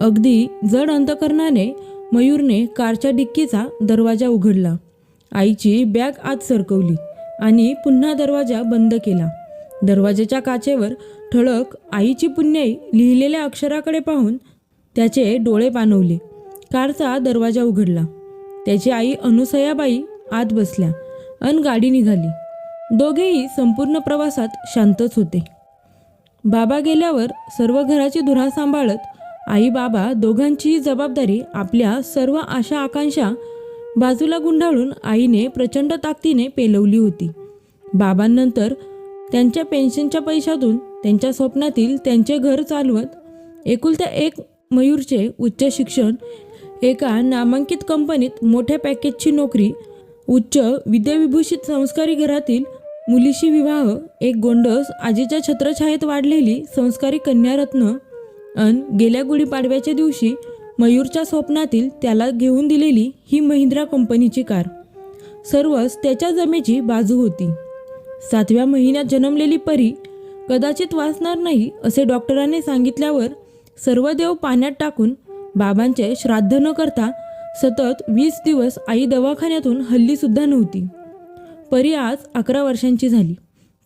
अगदी जड अंतकरणाने मयूरने कारच्या डिक्कीचा दरवाजा उघडला. आईची बॅग आत सरकवली आणि पुन्हा दरवाजा बंद केला. दरवाजाच्या काचेवर ठळक आईची पुण्याई लिहिलेल्या अक्षराकडे पाहून त्याचे डोळे पाणवले कारचा दरवाजा उघडला. त्याची आई अनुसयाबाई आत बसल्या अन गाडी निघाली. दोघेही संपूर्ण प्रवासात शांतच होते. बाबा गेल्यावर सर्व घराची धुरा सांभाळत आई बाबा दोघांचीही जबाबदारी आपल्या सर्व आशा आकांक्षा बाजूला गुंडाळून आईने प्रचंड ताकदीने पेलवली होती. बाबांनंतर त्यांच्या पेन्शनच्या पैशातून त्यांच्या स्वप्नातील त्यांचे घर चालवत एकुलत्या एक मयूरचे उच्च शिक्षण एका नामांकित कंपनीत मोठ्या पॅकेजची नोकरी उच्च विद्याविभूषित संस्कारी घरातील मुलीशी विवाह एक गोंडस आजीच्या छत्रछायेत वाढलेली संस्कारी कन्यारत्न अन गेल्या गुढीपाडव्याच्या दिवशी मयूरच्या स्वप्नातील त्याला घेऊन दिलेली ही महिंद्रा कंपनीची कार. सर्वच त्याच्या जमेची बाजू होती. सातव्या महिन्यात जन्मलेली परी कदाचित वाचणार नाही असे डॉक्टरांनी सांगितल्यावर सर्व देव पाण्यात टाकून बाबांचे श्राद्ध न करता सतत वीस दिवस आई दवाखान्यातून हल्लीसुद्धा नव्हती. परी आज अकरा वर्षांची झाली.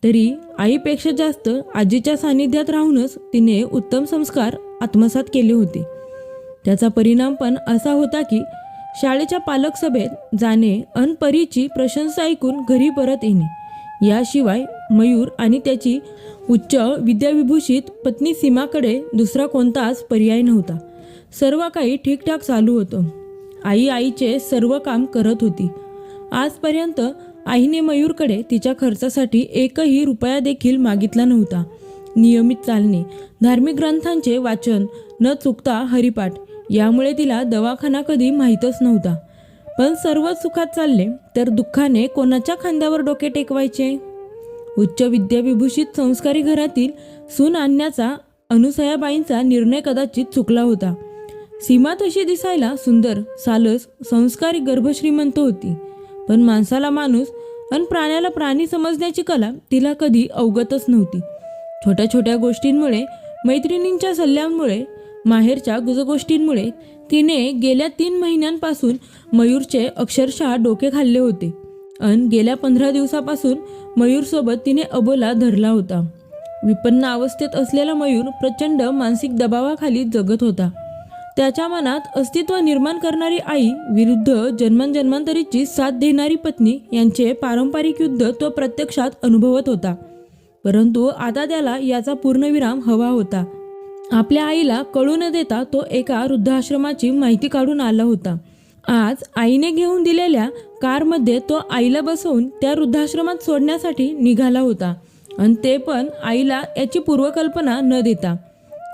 तरी आईपेक्षा जास्त आजीच्या सानिध्यात राहूनच तिने उत्तम संस्कार आत्मसात केले होते. त्याचा परिणाम पण असा होता की शाळेच्या पालक सभेत जाणे अन परीची प्रशंसा ऐकून घरी परत येणे. याशिवाय मयूर आणि त्याची उच्च विद्याविभूषित पत्नी सीमाकडे दुसरा कोणताच पर्याय नव्हता. सर्व काही ठीकठाक चालू होतं. आई आईचे सर्व काम करत होती. आजपर्यंत आईने मयूरकडे तिच्या खर्चासाठी एकही रुपया देखील मागितला नव्हता. नियमित चालणे धार्मिक ग्रंथांचे वाचन न चुकता हरिपाठ यामुळे तिला दवाखाना कधी माहीतच नव्हता. पण सर्वच सुखात चालले तर दुःखाने कोणाच्या खांद्यावर डोके टेकवायचे? उच्च विद्याविभूषित संस्कारी घरातील सून आणण्याचा अनुसयाबाईंचा निर्णय कदाचित चुकला होता. सीमा तशी दिसायला सुंदर सालस संस्कारी गर्भश्रीमंत होती. पण माणसाला माणूस पण प्राण्याला प्राणी समजण्याची कला तिला कधी अवगतच नव्हती. छोट्या छोट्या गोष्टींमुळे मैत्रिणींच्या सल्ल्यांमुळे माहेरच्या गुजगोष्टींमुळे तिने गेल्या तीन महिन्यांपासून मयूरचे अक्षरशः डोके खाल्ले होते. अन गेल्या पंधरा दिवसापासून मयूरसोबत तिने अबोला धरला होता. विपन्न अवस्थेत असलेला मयूर प्रचंड मानसिक दबावाखाली जगत होता. त्याच्या मनात अस्तित्व निर्माण करणारी आई विरुद्ध जन्मजन्मांतरीची साथ देणारी पत्नी यांचे पारंपरिक युद्ध तो प्रत्यक्षात अनुभवत होता. परंतु आता त्याला याचा पूर्णविराम हवा होता. आपल्या आईला कळू न देता तो एका वृद्धाश्रमाची माहिती काढून आला होता. आज आईने घेऊन दिलेल्या कारमध्ये तो आईला बसवून त्या वृद्धाश्रमात सोडण्यासाठी निघाला होता. आणि ते पण आईला याची पूर्वकल्पना न देता.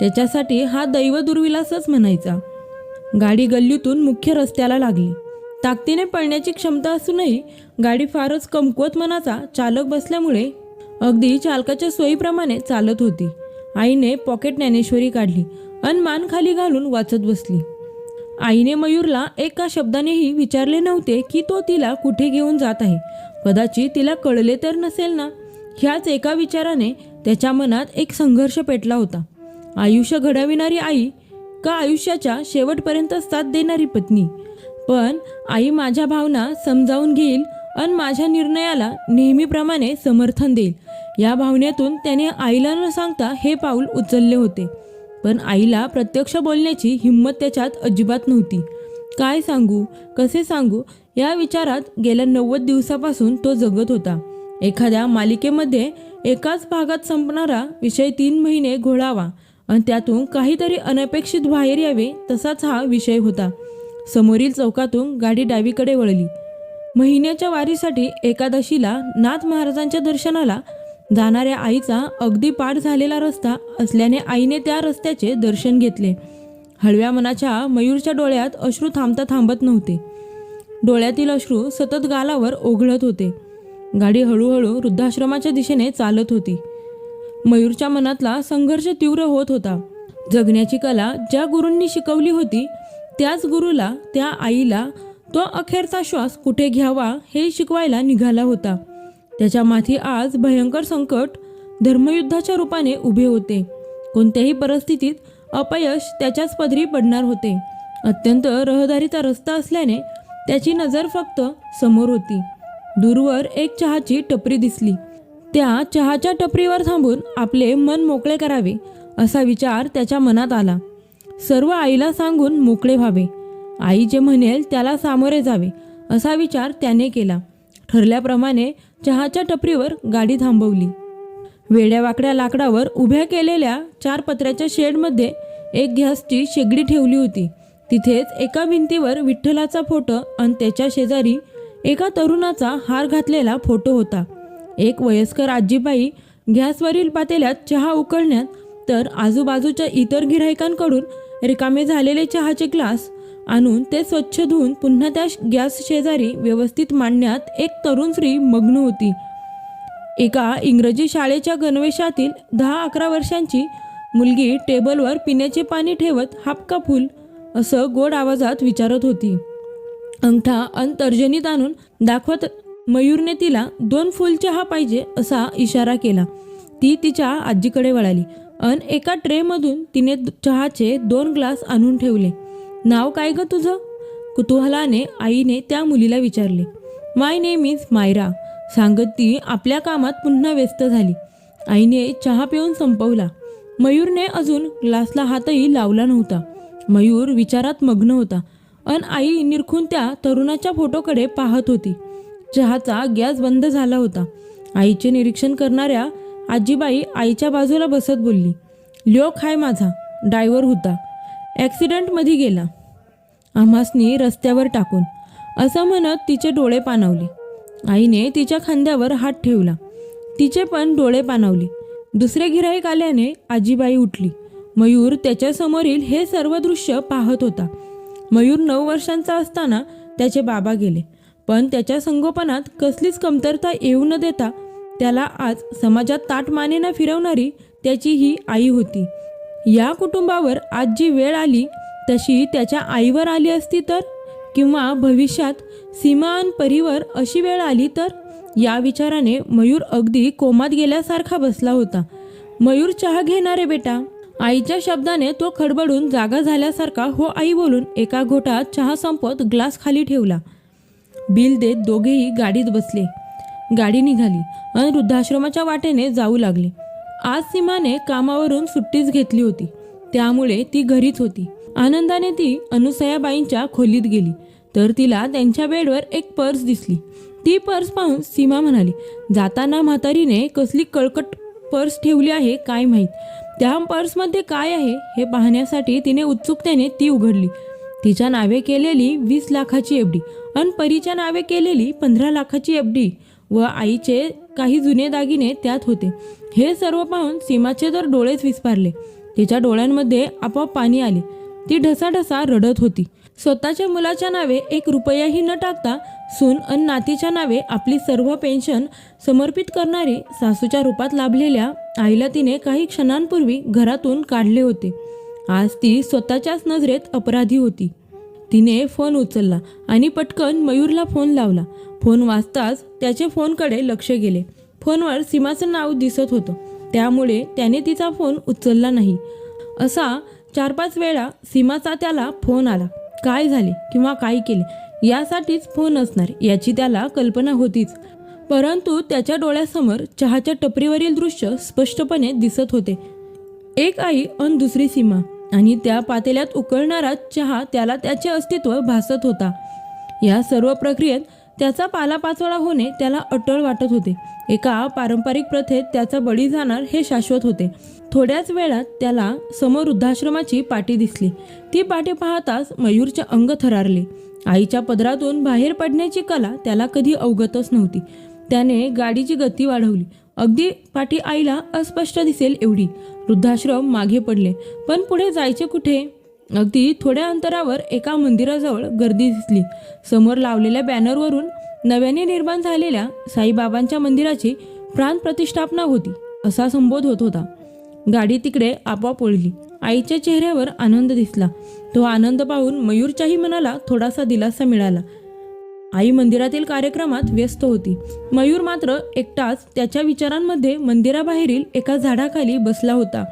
त्याच्यासाठी हा दैव दुर्विलासच म्हणायचा. गाडी गल्लीतून मुख्य रस्त्याला लागली. ताकदीने पळण्याची क्षमता असूनही गाडी फारच कमकुवत मनाचा चालक बसल्यामुळे अगदी चालकाच्या सोयीप्रमाणे चालत होती. आईने पॉकेट ज्ञानेश्वरी काढली अन मान खाली घालून वाचत बसली. आईने मयूरला एका शब्दानेही विचारले नव्हते की तो तिला कुठे घेऊन जात आहे. कदाचित तिला कळले तर नसेल ना? ह्याच एका विचाराने त्याच्या मनात एक संघर्ष पेटला होता. आयुष्य घडविणारी आई का आयुष्याच्या शेवटपर्यंत साथ देणारी पत्नी? पण आई माझ्या भावना समजावून घेईल अन माझ्या निर्णयाला नेहमीप्रमाणे समर्थन देईल. या भावनेतून त्याने आईला न सांगता हे पाऊल उचलले होते. पण आईला प्रत्यक्ष बोलण्याची हिंमत त्याच्यात अजिबात नव्हती. काय सांगू कसे सांगू या विचारात गेल्या नव्वद दिवसापासून तो जगत होता. एखाद्या मालिकेमध्ये एकाच भागात संपणारा विषय तीन महिने घोळावा. आणि त्यातून काहीतरी अनपेक्षित बाहेर यावे तसाच हा विषय होता. समोरील चौकातून गाडी डावीकडे वळली. महिन्याच्या वारीसाठी एकादशीला नाथ महाराजांच्या दर्शनाला जाणाऱ्या आईचा अगदी पाठ झालेला रस्ता असल्याने आईने त्या रस्त्याचे दर्शन घेतले. हळव्या मनाच्या मयूरच्या डोळ्यात अश्रू थांबता थांबत नव्हते. डोळ्यातील अश्रू सतत गालावर ओघळत होते. गाडी हळूहळू वृद्धाश्रमाच्या दिशेने चालत होती. मयूरच्या मनातला संघर्ष तीव्र होत होता. जगण्याची कला ज्या गुरूंनी शिकवली होती त्याच गुरुला त्या आईला तो अखेरचा श्वास कुठे घ्यावा हे शिकवायला निघाला होता. त्याच्या माथी आज भयंकर संकट धर्मयुद्धाच्या रूपाने उभे होते. कोणत्याही परिस्थितीत अपयश त्याच्याच पदरी पडणार होते. अत्यंत रहदारीचा रस्ता असल्याने त्याची नजर फक्त समोर होती. दूरवर एक चहाची टपरी दिसली. त्या चहाच्या टपरीवर थांबून आपले मन मोकळे करावे असा विचार त्याच्या मनात आला. सर्व आईला सांगून मोकळे व्हावे. आई जे म्हणेल त्याला सामोरे जावे असा विचार त्याने केला. ठरल्याप्रमाणे चहाच्या टपरीवर गाडी थांबवली. वेड्यावाकड्या लाकडावर उभ्या केलेल्या चार पत्र्याच्या शेडमध्ये एक गॅसची शेगडी ठेवली होती. तिथेच एका भिंतीवर विठ्ठलाचा फोटो आणि त्याच्या शेजारी एका तरुणाचा हार घातलेला फोटो होता. एक वयस्कर आजीबाई गॅसवरील पातेल्यात चहा उकळण्यात तर आजूबाजूच्या इतर गिरायकांकडून रिकामे झालेले चहाचे ग्लास आणून ते स्वच्छ धुवून पुन्हा त्या गॅस शेजारी व्यवस्थित मांडण्यात एक तरुण स्त्री मग्न होती. एका इंग्रजी शाळेच्या गणवेशातील दहा अकरा वर्षांची मुलगी टेबलवर पिण्याचे पाणी ठेवत हापका फुल असं गोड आवाजात विचारत होती. अंगठा अन तर्जनीत आणून दाखवत मयूरने तिला दोन फुल चहा पाहिजे असा इशारा केला. ती तिच्या आजीकडे वळाली अन एका ट्रेमधून तिने चहाचे दोन ग्लास आणून ठेवले. नाव काय ग तुझं? कुतूहलाने आईने त्या मुलीला विचारले. My name is Myra. सांगत ती आपल्या कामात पुन्हा व्यस्त झाली. आईने चहा पिऊन संपवला. मयूरने अजून ग्लासला हातही लावला नव्हता. मयूर विचारात मग्न होता अन आई निरखून त्या तरुणाच्या फोटोकडे पाहत होती. चहाचा गॅस बंद झाला होता. आईचे निरीक्षण करणाऱ्या आजीबाई आईच्या बाजूला बसत बोलली लिओ खाय माझा ड्रायव्हर होता. ॲक्सिडेंटमध्ये गेला. आम्हासनी रस्त्यावर टाकून असं म्हणत तिचे डोळे पाणावले. आईने तिच्या खांद्यावर हात ठेवला. तिचे पण डोळे पाणावले. दुसरे गिराईक आल्याने आजीबाई उठली. मयूर त्याच्यासमोरील हे सर्व दृश्य पाहत होता. मयूर नऊ वर्षांचा असताना त्याचे बाबा गेले. पण त्याच्या संगोपनात कसलीच कमतरता येऊ न देता त्याला आज समाजात ताट मानेना फिरवणारी त्याची ही आई होती. या कुटुंबावर आज जी वेळ आली तशी त्याच्या आईवर आली असती तर? किंवा भविष्यात सीमान परीवर अशी वेळ आली तर? या विचाराने मयूर अगदी कोमात गेल्यासारखा बसला होता. मयूर चहा घेणारे बेटा. आईच्या शब्दाने तो खडबडून जागा झाल्यासारखा हो आई बोलून एका घोटात चहा संपत ग्लास खाली ठेवला. बिल देत दोघेही गाडीत बसले. गाडी निघाली आणि वृद्धाश्रमाच्या वाटेने जाऊ लागले. आज सीमाने कामावरून सुट्टीच घेतली होती. त्यामुळे ती घरीच होती. आनंदाने ती अनुसयाबाईंच्या खोलीत गेली. तर तिला त्यांच्या बेडवर एक पर्स दिसली. ती पर्स पाहून सीमा म्हणाली जाताना म्हातारीने कसली कळकट पर्स ठेवली आहे काय माहीत? त्या पर्समध्ये काय आहे हे पाहण्यासाठी तिने उत्सुकतेने ती उघडली. तिच्या नावे केलेली वीस लाखाची एफ डी अन परीच्या नावे केलेली पंधरा लाखाची एफ डी व आईचे काही जुने दागिने त्यात होते. हे सर्व पाहून सीमाचे तर डोळेच विस्पारले. तिच्या डोळ्यांमध्ये आपोआप पाणी आले. ती ढसाढसा रडत होती. स्वतःच्या मुलाच्या नावे एक रुपयाही न टाकता सून अन नातीच्या नावे आपली सर्व पेन्शन समर्पित करणारी सासूच्या रूपात लाभलेल्या आईला तिने काही क्षणांपूर्वी घरातून काढले होते. आज ती स्वतःच्याच नजरेत अपराधी होती. तिने फोन उचलला आणि पटकन मयूरला फोन लावला. फोन वाजताच त्याचे फोनकडे लक्ष गेले. फोनवर सीमाचं नाव दिसत होतं. त्यामुळे त्याने तिचा फोन उचलला नाही. असा चार पाच वेळा सीमाचा त्याला फोन आला. काय झाले किंवा काय केले यासाठीच फोन असणार याची त्याला कल्पना होतीच. परंतु त्याच्या डोळ्यासमोर चहाच्या टपरीवरील दृश्य स्पष्टपणे दिसत होते. एक आई अन दुसरी सीमा. आणि त्या पातेल्यात उकळणारा चहा त्याला त्याचे अस्तित्व भासत होता. या सर्व प्रक्रियेत त्याचा पालापाचोळा होणे त्याला अटळ वाटत होते. एका पारंपरिक प्रथेत त्याचा बळी जाणार हे शाश्वत होते. थोड्याच वेळात त्याला समोर वृद्धाश्रमाची पाटी दिसली. ती पाटी पाहताच मयूरचे अंग थरारले. आईच्या पदरातून बाहेर पडण्याची कला त्याला कधी अवगतच नव्हती. त्याने गाडीची गती वाढवली. अगदी पाठी आईला अस्पष्ट दिसेल एवढी. वृद्धाश्रम मागे पडले पण पुढे जायचे कुठे? अगदी थोड्या अंतरावर एका मंदिराजवळ गर्दी दिसली. समोर लावलेल्या बॅनरवरून नव्याने निर्माण झालेल्या साईबाबांच्या मंदिराची प्राण प्रतिष्ठापना होती असा संबोध होत होता. गाडी तिकडे आपोआप वळली आईच्या चेहऱ्यावर आनंद दिसला. तो आनंद पाहून मयूरच्याही मनाला थोडासा दिलासा मिळाला. आई मंदिरातील कार्यक्रमात व्यस्त होती. मयूर मात्र एकटाच त्याच्या विचारांमध्ये मंदिराबाहेरील एका झाडाखाली बसला होता.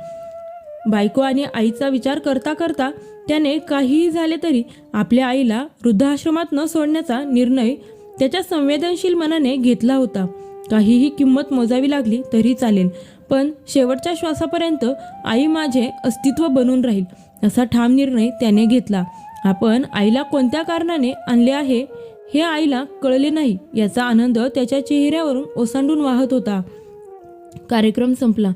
बायको आणि आईचा विचार करता करता त्याने काहीही झाले तरी आपल्या आईला वृद्धाश्रमात न सोडण्याचा निर्णय त्याच्या संवेदनशील मनाने घेतला होता. काहीही किंमत मोजावी लागली तरी चालेल पण शेवटच्या श्वासापर्यंत आई माझे अस्तित्व बनून राहील असा ठाम निर्णय त्याने घेतला. आपण आईला कोणत्या कारणाने आणले आहे? हे आईला कळले नाही. याचा आनंद त्याच्या चेहऱ्यावरून ओसांडून वाहत होता. कार्यक्रम संपला.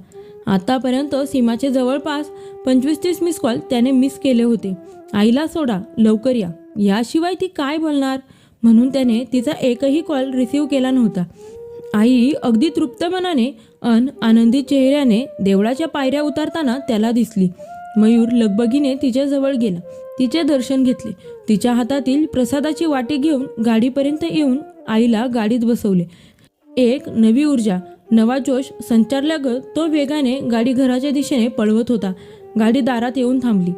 आतापर्यंत सीमाचे जवळपास पंचवीस तीस मिस कॉल त्याने मिस केले होते. आईला सोडा लवकर या. याशिवाय ती काय बोलणार? म्हणून त्याने तिचा एकही कॉल रिसीव केला नव्हता. आई अगदी तृप्त मनाने अन आनंदी चेहऱ्याने देवळाच्या पायऱ्या उतारताना त्याला दिसली. मयूर लगबगीने तिच्याजवळ गेला. तिचे दर्शन घेतले. तिच्या हातातील प्रसादाची वाटी घेऊन गाडीपर्यंत येऊन आईला गाडीत बसवले. एक नवी ऊर्जा नवा जोश संचारल्यागत तो वेगाने गाडी घराच्या दिशेने पळवत होता. गाडी दारात येऊन थांबली.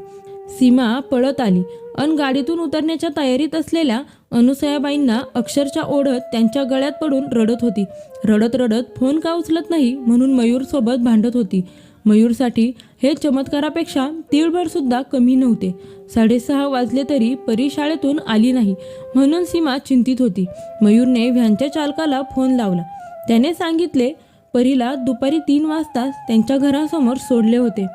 सीमा पळत आली. अन गाडीतून उतरण्याच्या तयारीत असलेल्या अनुसयाबाईंना अक्षरशः ओढत त्यांच्या गळ्यात पडून रडत होती. रडत रडत फोन का उचलत नाही म्हणून मयूरसोबत भांडत होती. मयूरसाठी हे चमत्कारापेक्षा तीळभर सुद्धा कमी नव्हते. साडेसहा वाजले तरी परी शाळेतून आली नाही म्हणून सीमा चिंतित होती. मयूरने व्हॅनच्या चालकाला फोन लावला. त्याने सांगितले परीला दुपारी तीन वाजता त्यांच्या घरासमोर सोडले होते.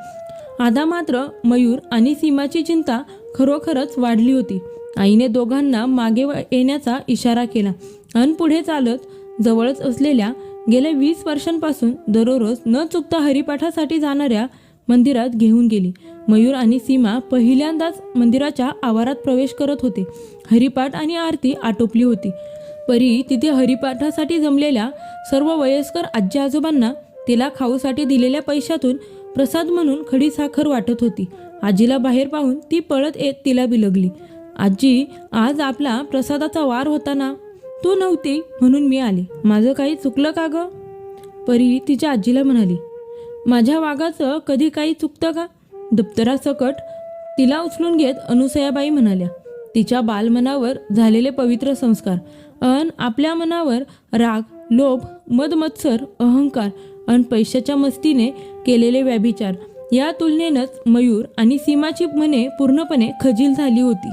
आता मात्र मयूर आणि सीमाची चिंता खरोखरच वाढली होती. आईने दोघांना मागे व- येण्याचा इशारा केला अन पुढे चालत जवळच असलेल्या गेल्या वीस वर्षांपासून दररोज न चुकता हरिपाठासाठी जाणाऱ्या मंदिरात घेऊन गेली. मयूर आणि सीमा पहिल्यांदाच मंदिराच्या आवारात प्रवेश करत होते. हरिपाठ आणि आरती आटोपली होती. परी तिथे हरिपाठासाठी जमलेल्या सर्व वयस्कर आजी आजोबांना तिला खाऊसाठी दिलेल्या पैशातून प्रसाद म्हणून खडी साखर वाटत होती. आजीला बाहेर पाहून ती पळत येत तिला बिलगली. आजी आज आपला प्रसादाचा वार होता ना? तू नव्हती म्हणून मी आले. माझं काही चुकलं का ग? परी तिच्या आजीला म्हणाली. माझ्या वाघाचं कधी काही चुकतं का? दप्तरासकट तिला उचलून घेत अनुसयाबाई म्हणाल्या तिच्या बालमनावर झालेले पवित्र संस्कार अन आपल्या मनावर राग लोभ मदमत्सर अहंकार अन पैशाच्या मस्तीने केलेले व्याभिचार या तुलनेनंच मयूर आणि सीमाची मने पूर्णपणे खजील झाली होती.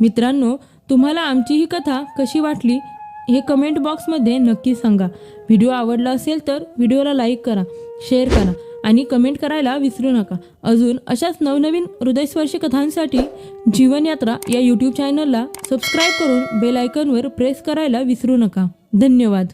मित्रांनो तुम्हाला आमची ही कथा कशी वाटली हे कमेंट बॉक्समध्ये नक्की सांगा. व्हिडिओ आवडला असेल तर व्हिडिओला लाईक करा. शेअर करा आणि कमेंट करायला विसरू नका. अजून अशाच नवनवीन हृदयस्पर्शी कथांसाठी जीवनयात्रा या यूट्यूब चॅनलला सबस्क्राईब करून बेल आयकॉनवर प्रेस करायला विसरू नका. धन्यवाद.